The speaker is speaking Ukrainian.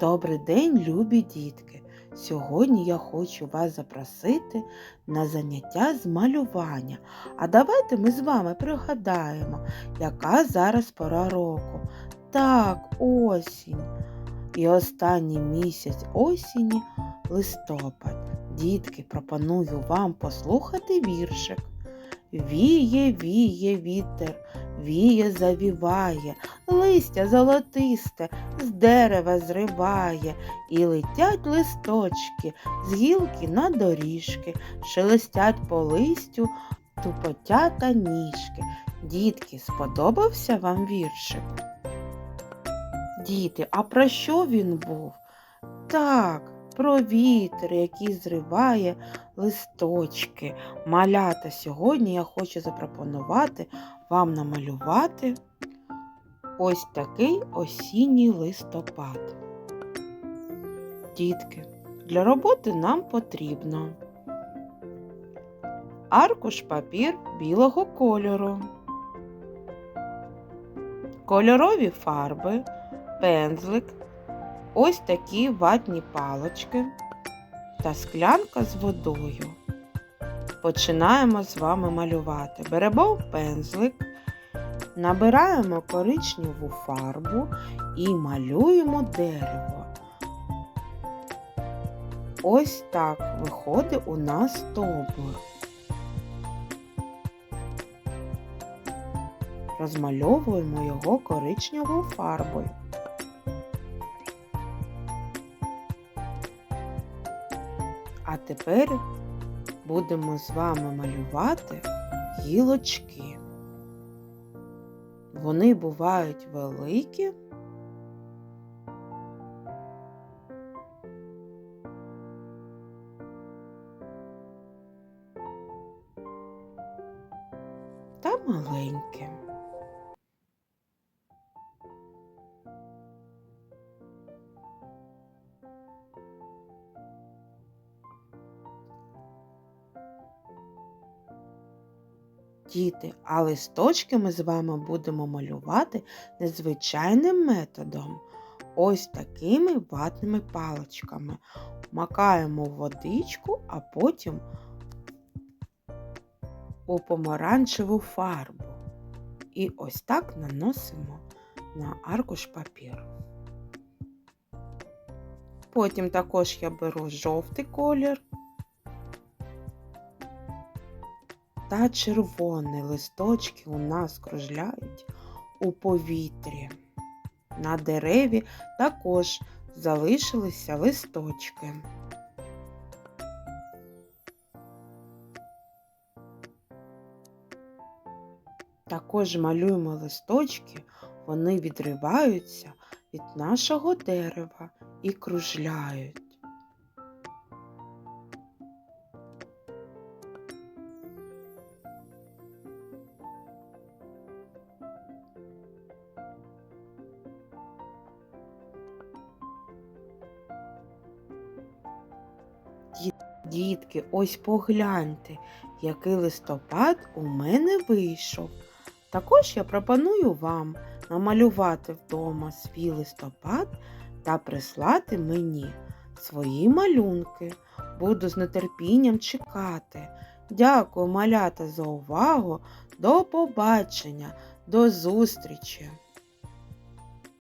Добрий день, любі дітки! Сьогодні я хочу вас запросити на заняття з малювання. А давайте ми з вами пригадаємо, яка зараз пора року. Так, осінь. І останній місяць осені листопад. Дітки, пропоную вам послухати віршик. Віє, віє вітер, віє, завіває, листя золотисте з дерева зриває, і летять листочки з гілки на доріжки, шелестять по листю тупотята ніжки. Дітки, сподобався вам віршик? Діти, а про що він був? Так, про вітер, який зриває листочки. Малята, сьогодні я хочу запропонувати вам намалювати ось такий осінній листопад. Дітки, для роботи нам потрібно аркуш папір білого кольору, кольорові фарби, пензлик, ось такі ватні палочки та склянка з водою. Починаємо з вами малювати. Беремо пензлик, набираємо коричневу фарбу і малюємо дерево. Ось так виходить у нас стовбур. Розмальовуємо його коричневою фарбою. А тепер будемо з вами малювати гілочки. Вони бувають великі. Та маленькі. Діти, а листочки ми з вами будемо малювати незвичайним методом. Ось такими ватними паличками. Макаємо водичку, а потім у помаранчеву фарбу. І ось так наносимо на аркуш папіру. Потім також я беру жовтий колір. Та червоні листочки у нас кружляють у повітрі. На дереві також залишилися листочки. Також малюємо листочки, вони відриваються від нашого дерева і кружляють. Дітки, ось погляньте, який листопад у мене вийшов. Також я пропоную вам намалювати вдома свій листопад та прислати мені свої малюнки. Буду з нетерпінням чекати. Дякую, малята, за увагу. До побачення, до зустрічі!